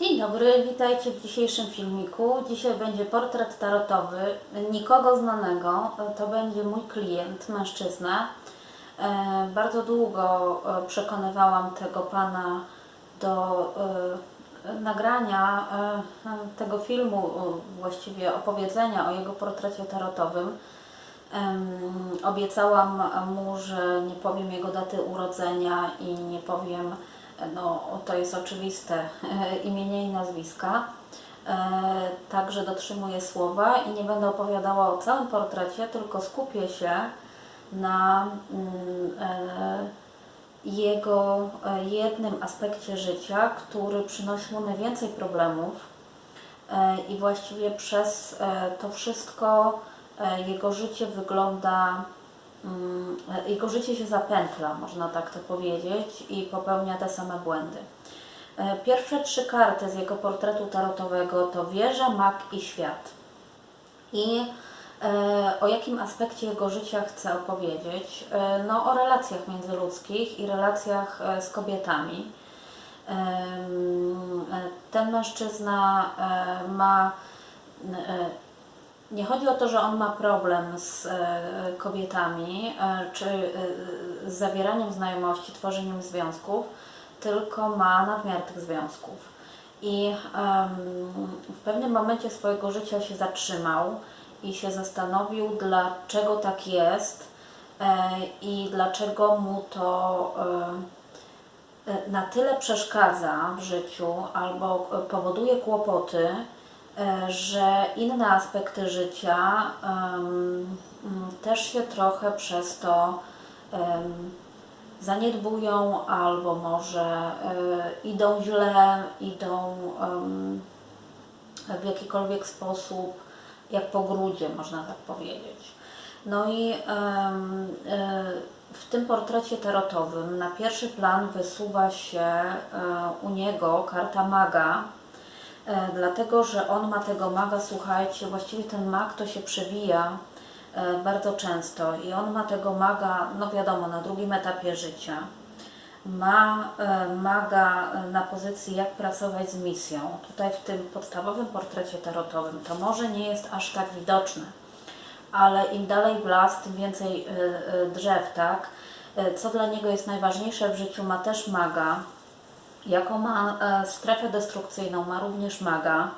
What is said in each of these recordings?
Dzień dobry, witajcie w dzisiejszym filmiku. Dzisiaj będzie portret tarotowy nikogo znanego. To będzie mój klient, mężczyzna. E, Bardzo długo e, przekonywałam tego pana do e, nagrania tego filmu, właściwie opowiedzenia o jego portrecie tarotowym. Obiecałam mu, że nie powiem jego daty urodzenia i nie powiem, no to jest oczywiste, imienia i nazwiska. E, Także dotrzymuję słowa i nie będę opowiadała o całym portrecie, tylko skupię się na mm, e, jego e, jednym aspekcie życia, który przynosi mu najwięcej problemów E, i właściwie przez e, to wszystko e, jego życie wygląda, e, jego życie się zapętla, można tak to powiedzieć, i popełnia te same błędy. E, Pierwsze trzy karty z jego portretu tarotowego to wieża, mak i świat. I e, o jakim aspekcie jego życia chcę opowiedzieć? E, no, o relacjach międzyludzkich i relacjach z kobietami. Ten mężczyzna ma. Nie chodzi o to, że on ma problem z e, kobietami, e, czy e, z zawieraniem znajomości, tworzeniem związków, tylko ma nadmiar tych związków. I w pewnym momencie swojego życia się zatrzymał i się zastanowił, dlaczego tak jest i dlaczego mu to. Na tyle przeszkadza w życiu albo powoduje kłopoty, że inne aspekty życia em, m, też się trochę przez to zaniedbują albo może e, idą źle, idą w jakikolwiek sposób, jak po grudzie, można tak powiedzieć. No i e, w tym portrecie tarotowym na pierwszy plan wysuwa się e, u niego karta maga, e, dlatego że on ma tego maga, słuchajcie, właściwie ten mag to się przewija e, bardzo często i on ma tego maga, no wiadomo, na drugim etapie życia. Ma e, maga e, na pozycji jak pracować z misją. Tutaj w tym podstawowym portrecie tarotowym to może nie jest aż tak widoczne, ale im dalej w las, tym więcej drzew, tak? Co dla niego jest najważniejsze w życiu, ma też maga. Jaką ma e, strefę destrukcyjną, ma również maga.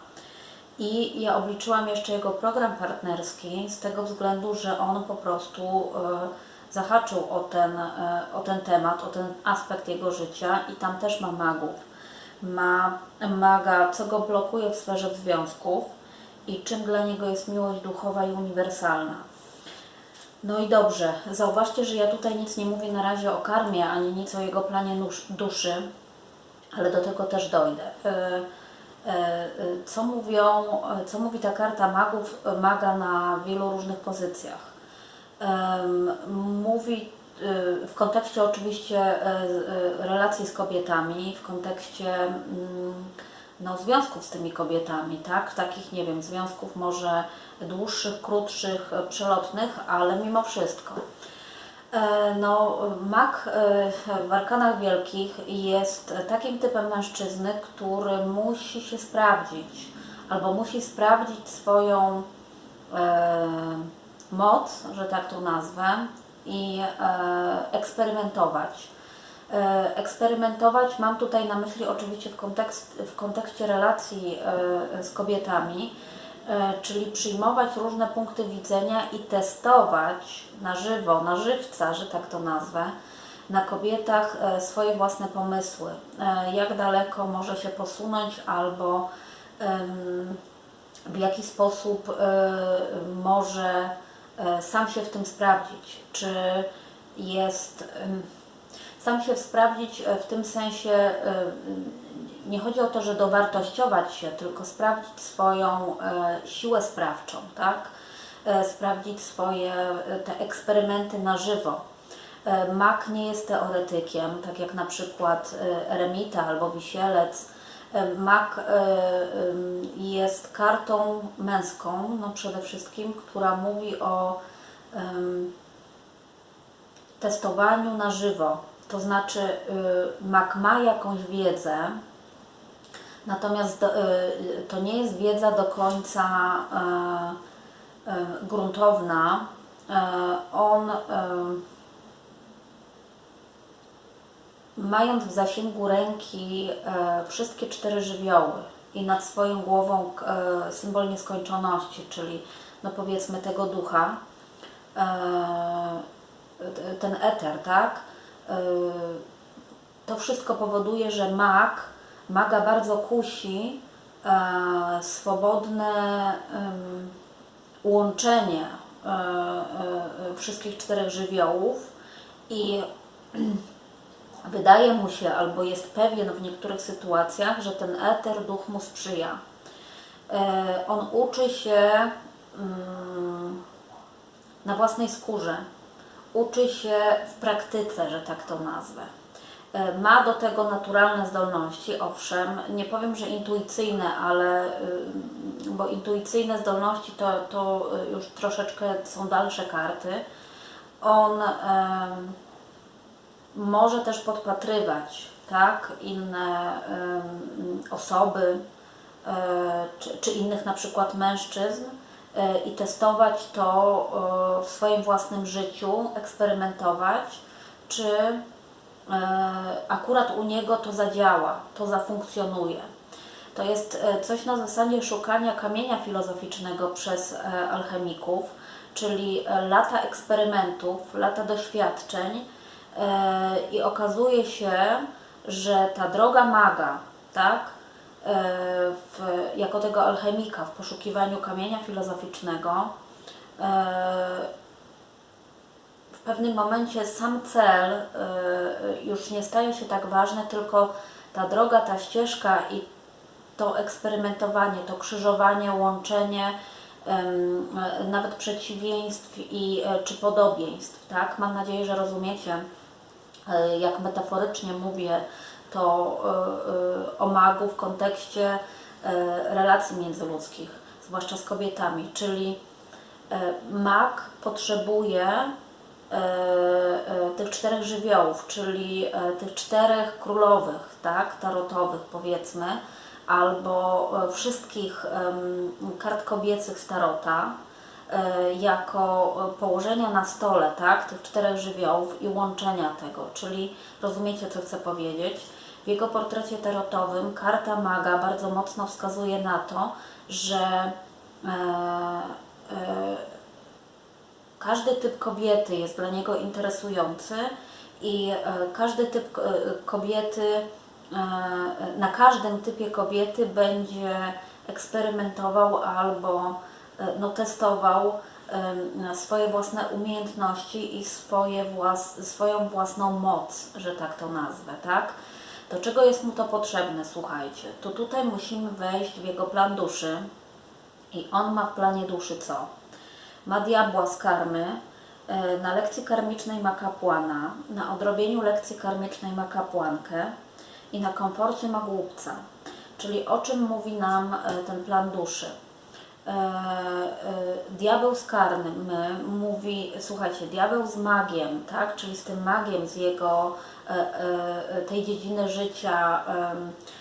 I ja obliczyłam jeszcze jego program partnerski z tego względu, że on po prostu e, zahaczył o ten, e, o ten temat, o ten aspekt jego życia i tam też ma magów. Ma maga, co go blokuje w sferze związków i czym dla niego jest miłość duchowa i uniwersalna. No i dobrze, zauważcie, że ja tutaj nic nie mówię na razie o karmie, ani nic o jego planie duszy, ale do tego też dojdę. E, e, e, Co mówią, co mówi ta karta magów, maga na wielu różnych pozycjach? Mówi w kontekście oczywiście relacji z kobietami, w kontekście mm, no, związków z tymi kobietami, tak? Takich, nie wiem, związków może dłuższych, krótszych, przelotnych, ale mimo wszystko. E, No, mak e, w arkanach wielkich jest takim typem mężczyzny, który musi się sprawdzić, albo musi sprawdzić swoją e, moc, że tak to nazwę, i e, eksperymentować. E, eksperymentować mam tutaj na myśli oczywiście w, kontekst, w kontekście relacji e, z kobietami, czyli przyjmować różne punkty widzenia i testować na żywo, na żywca, że tak to nazwę, na kobietach e, swoje własne pomysły. E, Jak daleko może się posunąć albo w jaki sposób e, może e, sam się w tym sprawdzić. Czy jest sam się sprawdzić e, w tym sensie, e, nie chodzi o to, że dowartościować się, tylko sprawdzić swoją e, siłę sprawczą, tak? E, Sprawdzić swoje e, te eksperymenty na żywo. Mak nie jest teoretykiem, tak jak na przykład eremita albo wisielec. Mak jest kartą męską, no przede wszystkim, która mówi o testowaniu na żywo. To znaczy, y, mak ma jakąś wiedzę, Natomiast y, to nie jest wiedza do końca e, e, gruntowna. On mając w zasięgu ręki wszystkie cztery żywioły i nad swoją głową symbol nieskończoności, czyli no powiedzmy tego ducha, ten eter, tak? To wszystko powoduje, że mag, maga bardzo kusi e, swobodne em, łączenie e, e, wszystkich czterech żywiołów i wydaje mu się, albo jest pewien w niektórych sytuacjach, że ten eter, duch mu sprzyja. E, On uczy się mm, na własnej skórze, uczy się w praktyce, że tak to nazwę. E, Ma do tego naturalne zdolności, owszem, nie powiem, że intuicyjne, ale y, bo intuicyjne zdolności to, to y, już troszeczkę są dalsze karty. On em, może też podpatrywać tak, inne em, osoby e, czy, czy innych na przykład mężczyzn e, i testować to e, w swoim własnym życiu, eksperymentować, czy e, akurat u niego to zadziała, to zafunkcjonuje. To jest e, coś na zasadzie szukania kamienia filozoficznego przez e, alchemików, czyli e, lata eksperymentów, lata doświadczeń e, i okazuje się, że ta droga maga, tak, e, w, jako tego alchemika w poszukiwaniu kamienia filozoficznego, e, pewnym momencie sam cel y, już nie staje się tak ważny, tylko ta droga, ta ścieżka i to eksperymentowanie, to krzyżowanie, łączenie e, nawet przeciwieństw i e, czy podobieństw, tak? Mam nadzieję, że rozumiecie, e, jak metaforycznie mówię to o magu w kontekście relacji międzyludzkich, zwłaszcza z kobietami, czyli mag potrzebuje tych czterech żywiołów, czyli e, tych czterech królowych, tak, tarotowych powiedzmy, albo e, wszystkich kart kobiecych z tarota, e, jako e, położenia na stole, tak, tych czterech żywiołów i łączenia tego, czyli rozumiecie, co chcę powiedzieć. W jego portrecie tarotowym karta maga bardzo mocno wskazuje na to, że e, e, każdy typ kobiety jest dla niego interesujący i e, każdy typ e, kobiety, e, na każdym typie kobiety będzie eksperymentował albo no, testował swoje własne umiejętności i swoje włas, swoją własną moc, że tak to nazwę, tak? Do czego jest mu to potrzebne? Słuchajcie, to tutaj musimy wejść w jego plan duszy i on ma w planie duszy co? Ma diabła z karmy, e, na lekcji karmicznej ma kapłana, na odrobieniu lekcji karmicznej ma kapłankę i na komforcie ma głupca. Czyli o czym mówi nam e, ten plan duszy? E, Diabeł z karmy mówi, słuchajcie, diabeł z magiem, tak? czyli z tym magiem z jego tej dziedziny życia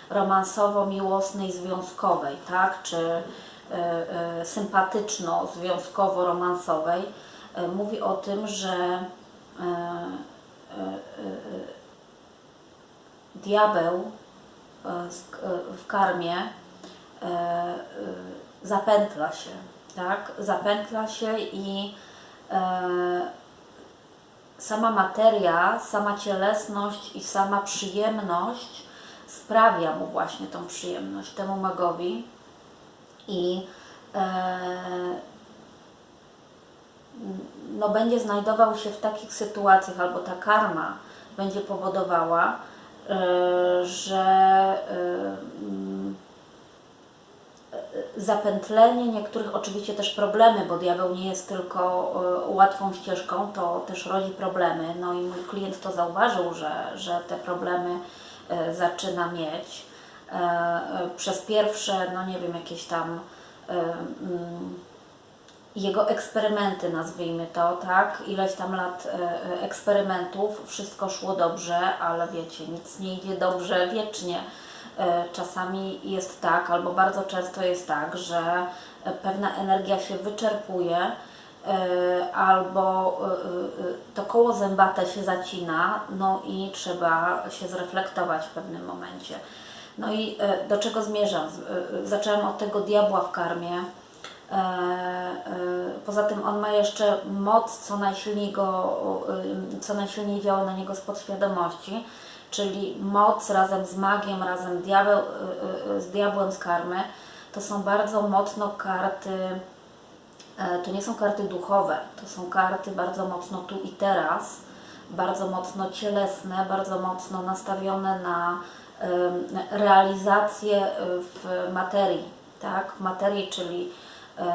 romansowo-miłosnej, związkowej, tak? czy sympatyczno-związkowo-romansowej, e, mówi o tym, że e, e, e, diabeł e, e, w karmie e, e, zapętla się, tak? Zapętla się i e, sama materia, sama cielesność i sama przyjemność sprawia mu właśnie tą przyjemność, temu magowi. I e, no, będzie znajdował się w takich sytuacjach, albo ta karma będzie powodowała, e, że e, mm, zapętlenie niektórych, oczywiście też problemy, bo diabeł nie jest tylko łatwą ścieżką, to też rodzi problemy. No i mój klient to zauważył, że, że te problemy zaczyna mieć. E, e, Przez pierwsze, no nie wiem, jakieś tam e, mm, jego eksperymenty, nazwijmy to, tak? Ileś tam lat eksperymentów, wszystko szło dobrze, ale wiecie, nic nie idzie dobrze wiecznie. czasami jest tak, albo bardzo często jest tak, że pewna energia się wyczerpuje, albo to koło zębate się zacina, no i trzeba się zreflektować w pewnym momencie. No i e, do czego zmierzam? E, Zaczęłam od tego diabła w karmie. E, Poza tym on ma jeszcze moc, co najsilniej, go, co najsilniej działa na niego z podświadomości, czyli moc razem z magiem, razem diabeł, z diabłem z karmy. To są bardzo mocno karty, to nie są karty duchowe, to są karty bardzo mocno tu i teraz, bardzo mocno cielesne, bardzo mocno nastawione na realizację e, w materii, tak? W materii, czyli e, e,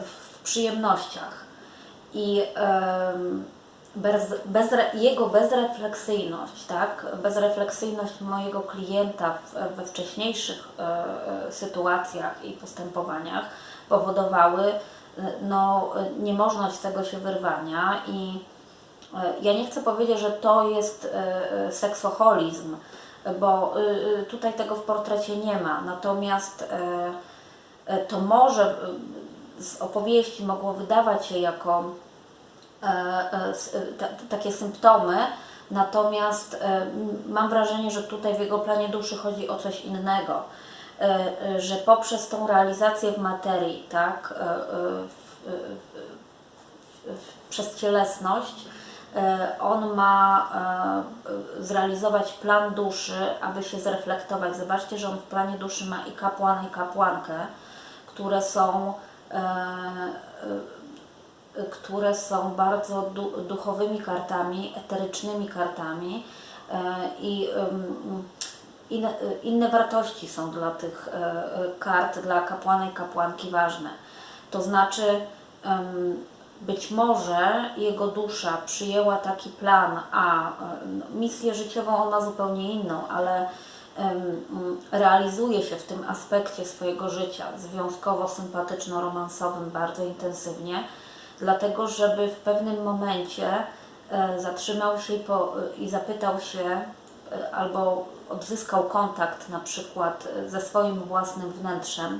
w przyjemnościach. I bez, bezre, jego bezrefleksyjność, tak? bezrefleksyjność mojego klienta w, we wcześniejszych sytuacjach i postępowaniach powodowały no, niemożność tego się wyrwania i ja nie chcę powiedzieć, że to jest e, e, seksoholizm, bo e, e, tutaj tego w portrecie nie ma, natomiast e, e, to może e, z opowieści mogło wydawać się jako e, e, e, takie symptomy, natomiast e, mam wrażenie, że tutaj w jego planie duszy chodzi o coś innego, E, e, że poprzez tą realizację w materii, tak, e, e, w, w, w, przez cielesność, e, on ma e, zrealizować plan duszy, aby się zreflektować. Zobaczcie, że on w planie duszy ma i kapłana, i kapłankę, które są e, e, które są bardzo du duchowymi kartami, eterycznymi kartami e, i inne, wartości są dla tych e, e, kart, dla kapłana i kapłanki ważne. To znaczy, być może jego dusza przyjęła taki plan, a e, no, misję życiową on ma zupełnie inną, ale realizuje się w tym aspekcie swojego życia związkowo-sympatyczno-romansowym bardzo intensywnie, dlatego żeby w pewnym momencie e, zatrzymał się i, i zapytał się, e, albo odzyskał kontakt na przykład e, ze swoim własnym wnętrzem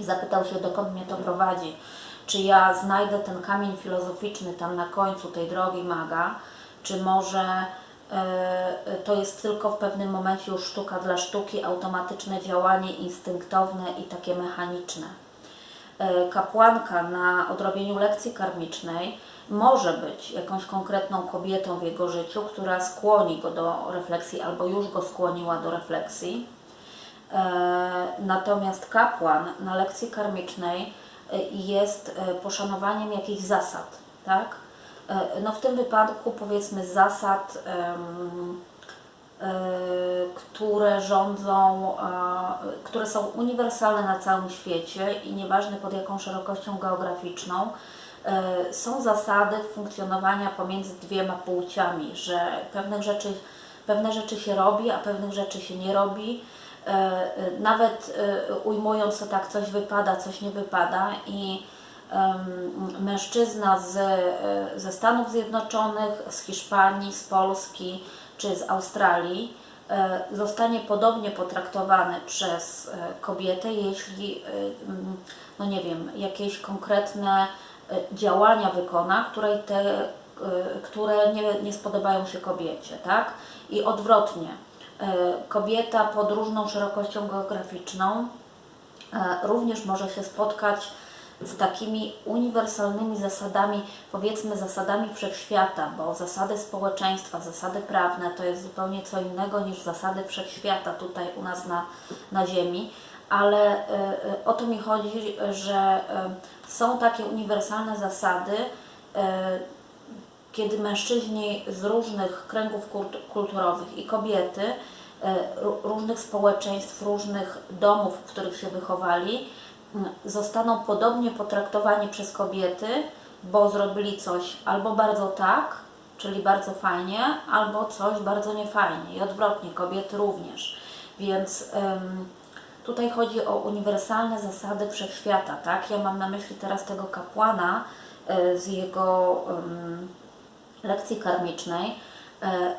i zapytał się, dokąd mnie to prowadzi. Czy ja znajdę ten kamień filozoficzny tam na końcu tej drogi maga, czy może e, to jest tylko w pewnym momencie już sztuka dla sztuki, automatyczne działanie instynktowne i takie mechaniczne. E, kapłanka na odrobieniu lekcji karmicznej może być jakąś konkretną kobietą w jego życiu, która skłoni go do refleksji albo już go skłoniła do refleksji. E, Natomiast kapłan na lekcji karmicznej e, jest e, poszanowaniem jakichś zasad, tak? E, No w tym wypadku powiedzmy zasad, e, które rządzą, e, które są uniwersalne na całym świecie i nieważne pod jaką szerokością geograficzną, e, są zasady funkcjonowania pomiędzy dwiema płciami, że pewnych rzeczy, pewne rzeczy się robi, a pewnych rzeczy się nie robi. E, e, Nawet e, ujmując to tak, coś wypada, coś nie wypada i mężczyzna z, ze Stanów Zjednoczonych, z Hiszpanii, z Polski czy z Australii zostanie podobnie potraktowany przez kobietę, jeśli, no nie wiem, jakieś konkretne działania wykona, które, te, które nie, nie spodobają się kobiecie, tak? I odwrotnie. E, Kobieta pod różną szerokością geograficzną e, również może się spotkać z takimi uniwersalnymi zasadami, powiedzmy zasadami wszechświata, bo zasady społeczeństwa, zasady prawne to jest zupełnie co innego niż zasady wszechświata tutaj u nas na, na Ziemi, ale e, o to mi chodzi, że są takie uniwersalne zasady, kiedy mężczyźni z różnych kręgów kultu- kulturowych i kobiety, e, ró- różnych społeczeństw, różnych domów, w których się wychowali, zostaną podobnie potraktowani przez kobiety, bo zrobili coś albo bardzo tak, czyli bardzo fajnie, albo coś bardzo niefajnie i odwrotnie, kobiety również. Więc em, tutaj chodzi o uniwersalne zasady wszechświata, tak? Ja mam na myśli teraz tego kapłana e, z jego em, lekcji karmicznej, e,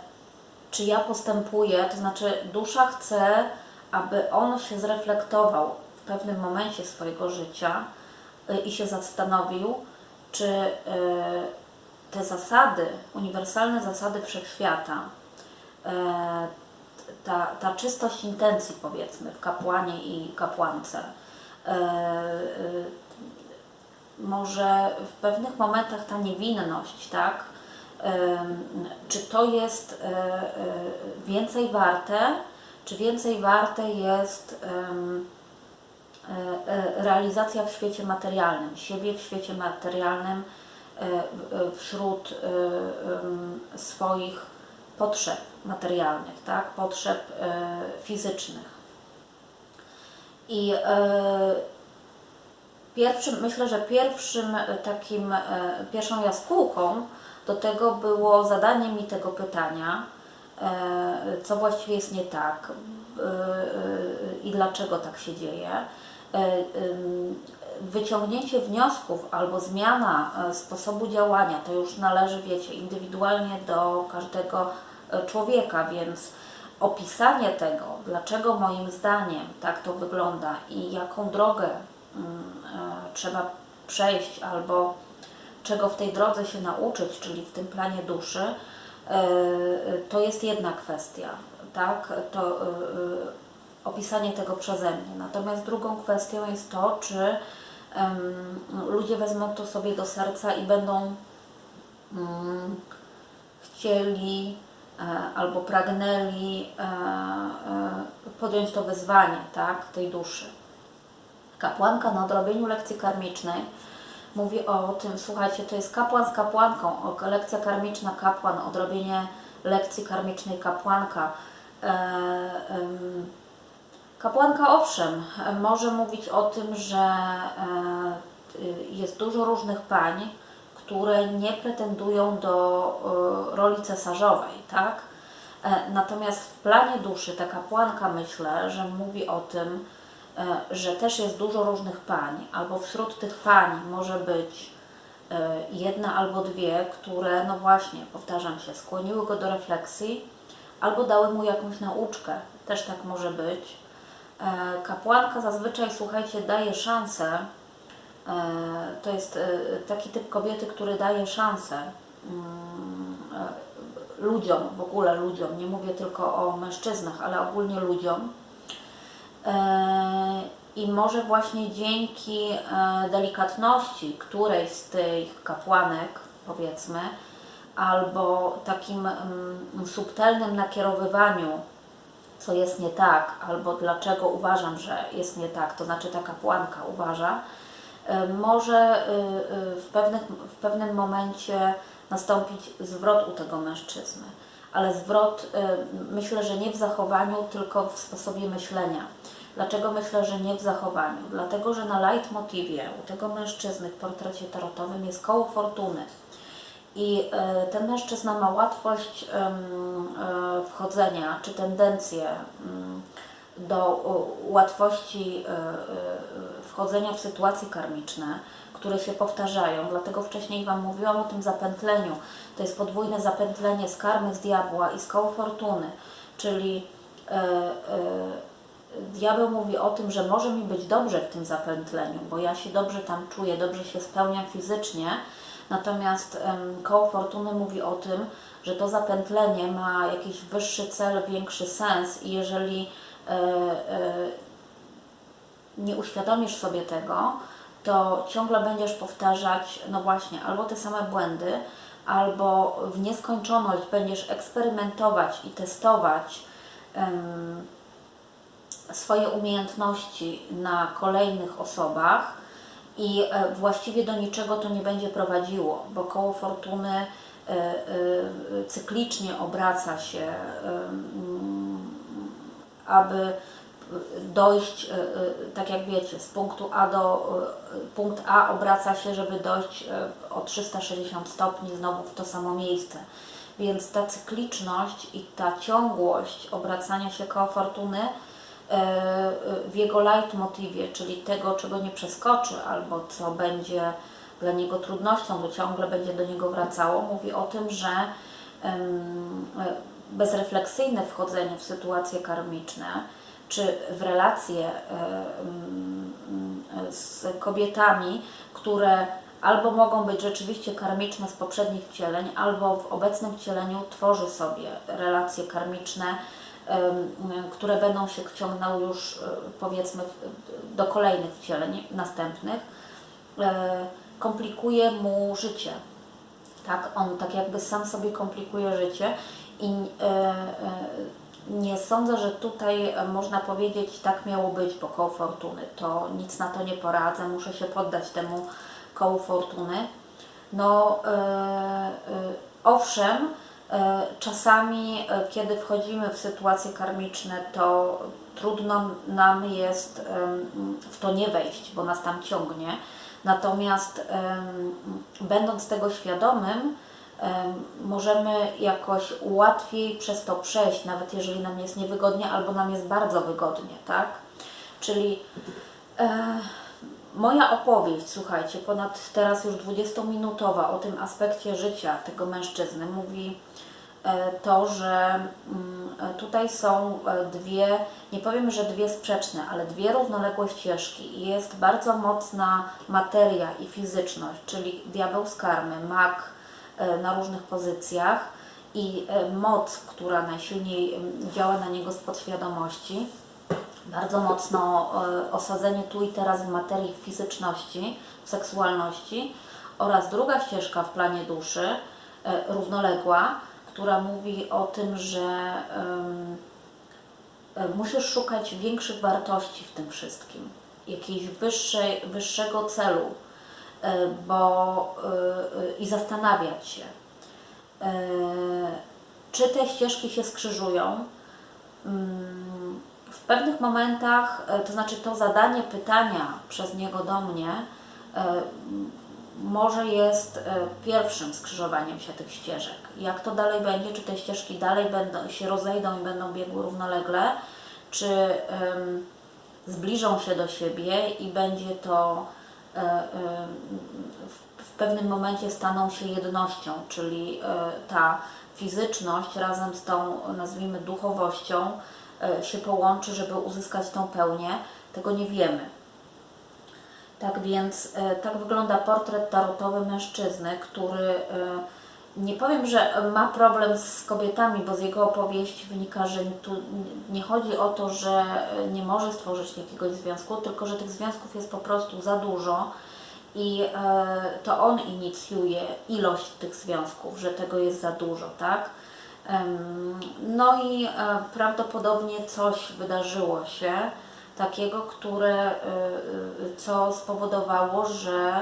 czy ja postępuję, to znaczy dusza chce, aby on się zreflektował w pewnym momencie swojego życia y, i się zastanowił, czy y, te zasady, uniwersalne zasady wszechświata, ta, ta czystość intencji, powiedzmy, w kapłanie i kapłance, może w pewnych momentach ta niewinność, tak? Czy to jest y, y, więcej warte, czy więcej warte jest y, realizacja w świecie materialnym, siebie w świecie materialnym wśród swoich potrzeb materialnych, tak? potrzeb fizycznych. I Pierwszym, myślę, że pierwszym e, takim, e, pierwszą jaskółką do tego było zadanie mi tego pytania, e, co właściwie jest nie tak e, e, i dlaczego tak się dzieje. Wyciągnięcie wniosków albo zmiana sposobu działania to już należy, wiecie, indywidualnie do każdego człowieka, więc opisanie tego, dlaczego moim zdaniem tak to wygląda i jaką drogę mm, trzeba przejść albo czego w tej drodze się nauczyć, czyli w tym planie duszy, e, to jest jedna kwestia, tak? To e, e, opisanie tego przeze mnie. Natomiast drugą kwestią jest to, czy ludzie wezmą to sobie do serca i będą mm, chcieli e, albo pragnęli e, e, podjąć to wyzwanie, tak, tej duszy. Kapłanka na odrobieniu lekcji karmicznej mówi o tym, słuchajcie, to jest kapłan z kapłanką, o, lekcja karmiczna kapłan, odrobienie lekcji karmicznej kapłanka. E, kapłanka owszem, może mówić o tym, że e, jest dużo różnych pań, które nie pretendują do e, roli cesarzowej, tak? Natomiast w planie duszy ta kapłanka myślę, że mówi o tym, że też jest dużo różnych pań, albo wśród tych pań może być e, jedna albo dwie, które, no właśnie, powtarzam się, skłoniły go do refleksji, albo dały mu jakąś nauczkę, też tak może być. E, Kapłanka zazwyczaj, słuchajcie, daje szansę, e, to jest e, taki typ kobiety, który daje szansę mm, e, ludziom, w ogóle ludziom, nie mówię tylko o mężczyznach, ale ogólnie ludziom. E, I może właśnie dzięki e, delikatności którejś z tych kapłanek, powiedzmy, albo takim mm, subtelnym nakierowywaniu, co jest nie tak, albo dlaczego uważam, że jest nie tak, to znaczy ta kapłanka uważa, e, może y, y, w, pewnych, w pewnym momencie nastąpić zwrot u tego mężczyzny. Ale zwrot y, myślę, że nie w zachowaniu, tylko w sposobie myślenia. Dlaczego myślę, że nie w zachowaniu? Dlatego, że na leitmotivie u tego mężczyzny w portrecie tarotowym jest koło fortuny. I e, ten mężczyzna ma łatwość e, wchodzenia, czy tendencję mm, do łatwości e, wchodzenia w sytuacje karmiczne, które się powtarzają. Dlatego wcześniej Wam mówiłam o tym zapętleniu. To jest podwójne zapętlenie z karmy z diabła i z koło fortuny, czyli diabeł mówi o tym, że może mi być dobrze w tym zapętleniu, bo ja się dobrze tam czuję, dobrze się spełniam fizycznie, natomiast koło fortuny mówi o tym, że to zapętlenie ma jakiś wyższy cel, większy sens i jeżeli e, e, nie uświadomisz sobie tego, to ciągle będziesz powtarzać, no właśnie, albo te same błędy, albo w nieskończoność będziesz eksperymentować i testować swoje umiejętności na kolejnych osobach i e, właściwie do niczego to nie będzie prowadziło, bo koło fortuny e, e, cyklicznie obraca się, em, aby dojść, tak jak wiecie, z punktu A do punkt A obraca się, żeby dojść o 360 stopni znowu w to samo miejsce. Więc ta cykliczność i ta ciągłość obracania się koło fortuny w jego leitmotivie, czyli tego, czego nie przeskoczy, albo co będzie dla niego trudnością, bo ciągle będzie do niego wracało, mówi o tym, że e, bezrefleksyjne wchodzenie w sytuacje karmiczne, czy w relacje e, mm, z kobietami, które albo mogą być rzeczywiście karmiczne z poprzednich wcieleń, albo w obecnym wcieleniu tworzy sobie relacje karmiczne, które będą się ciągnęły już e, powiedzmy do kolejnych wcieleń następnych, e, komplikuje mu życie. Tak, on tak jakby sam sobie komplikuje życie i e, nie sądzę, że tutaj można powiedzieć, tak miało być po koło fortuny. To nic na to nie poradzę, muszę się poddać temu kołu fortuny. No, owszem, czasami, e, kiedy wchodzimy w sytuacje karmiczne, to trudno nam jest w to nie wejść, bo nas tam ciągnie. Natomiast będąc tego świadomym, em, możemy jakoś łatwiej przez to przejść, nawet jeżeli nam jest niewygodnie albo nam jest bardzo wygodnie, tak? Czyli e, moja opowieść, słuchajcie, ponad teraz już 20-minutowa o tym aspekcie życia tego mężczyzny mówi e, to, że mm, tutaj są e, dwie, nie powiem, że dwie sprzeczne, ale dwie równoległe ścieżki. Jest bardzo mocna materia i fizyczność, czyli diabeł z karmy, mak e, na różnych pozycjach i moc, która najsilniej działa na niego z podświadomości bardzo mocno e, osadzenie tu i teraz w materii fizyczności, w seksualności oraz druga ścieżka w planie duszy, e, równoległa, która mówi o tym, że e, musisz szukać większych wartości w tym wszystkim, jakiejś wyższej, wyższego celu, bo i zastanawiać się, czy te ścieżki się skrzyżują. W pewnych momentach, e, to znaczy to zadanie pytania przez niego do mnie, e, może jest e, pierwszym skrzyżowaniem się tych ścieżek. Jak to dalej będzie, czy te ścieżki dalej będą, się rozejdą i będą biegły równolegle, czy zbliżą się do siebie i będzie to w, pewnym momencie staną się jednością, czyli ta fizyczność razem z tą, nazwijmy, duchowością się połączy, żeby uzyskać tą pełnię, tego nie wiemy. Tak więc e, tak wygląda portret tarotowy mężczyzny, który e, nie powiem, że ma problem z kobietami, bo z jego opowieści wynika, że tu nie chodzi o to, że e, nie może stworzyć jakiegoś związku, tylko że tych związków jest po prostu za dużo i e, to on inicjuje ilość tych związków, że tego jest za dużo, tak? No i e, prawdopodobnie coś wydarzyło się takiego, które, e, e, co spowodowało, że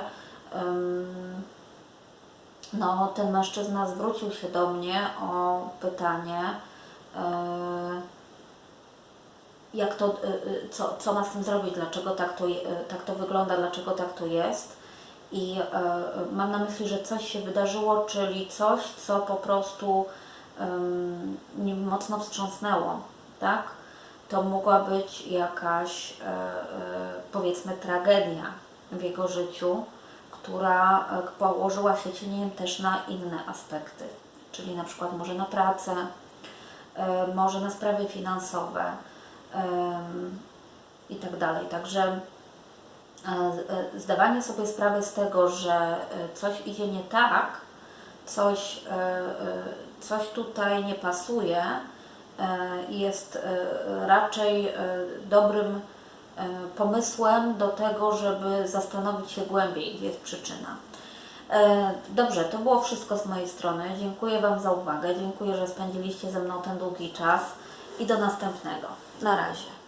no, ten mężczyzna zwrócił się do mnie o pytanie, jak to, co, co ma z tym zrobić, dlaczego tak to, tak to wygląda, dlaczego tak to jest. I mam na myśli, że coś się wydarzyło, czyli coś, co po prostu nim mocno wstrząsnęło, tak? To mogła być jakaś, e, e, powiedzmy, tragedia w jego życiu, która e, położyła się cieniem też na inne aspekty, czyli na przykład może na pracę, może na sprawy finansowe i tak dalej. Także zdawanie sobie sprawy z tego, że coś idzie nie tak, coś, coś tutaj nie pasuje, e, jest e, raczej e, dobrym pomysłem do tego, żeby zastanowić się głębiej, gdzie jest przyczyna. Dobrze, to było wszystko z mojej strony. Dziękuję Wam za uwagę. Dziękuję, że spędziliście ze mną ten długi czas i do następnego. Na razie.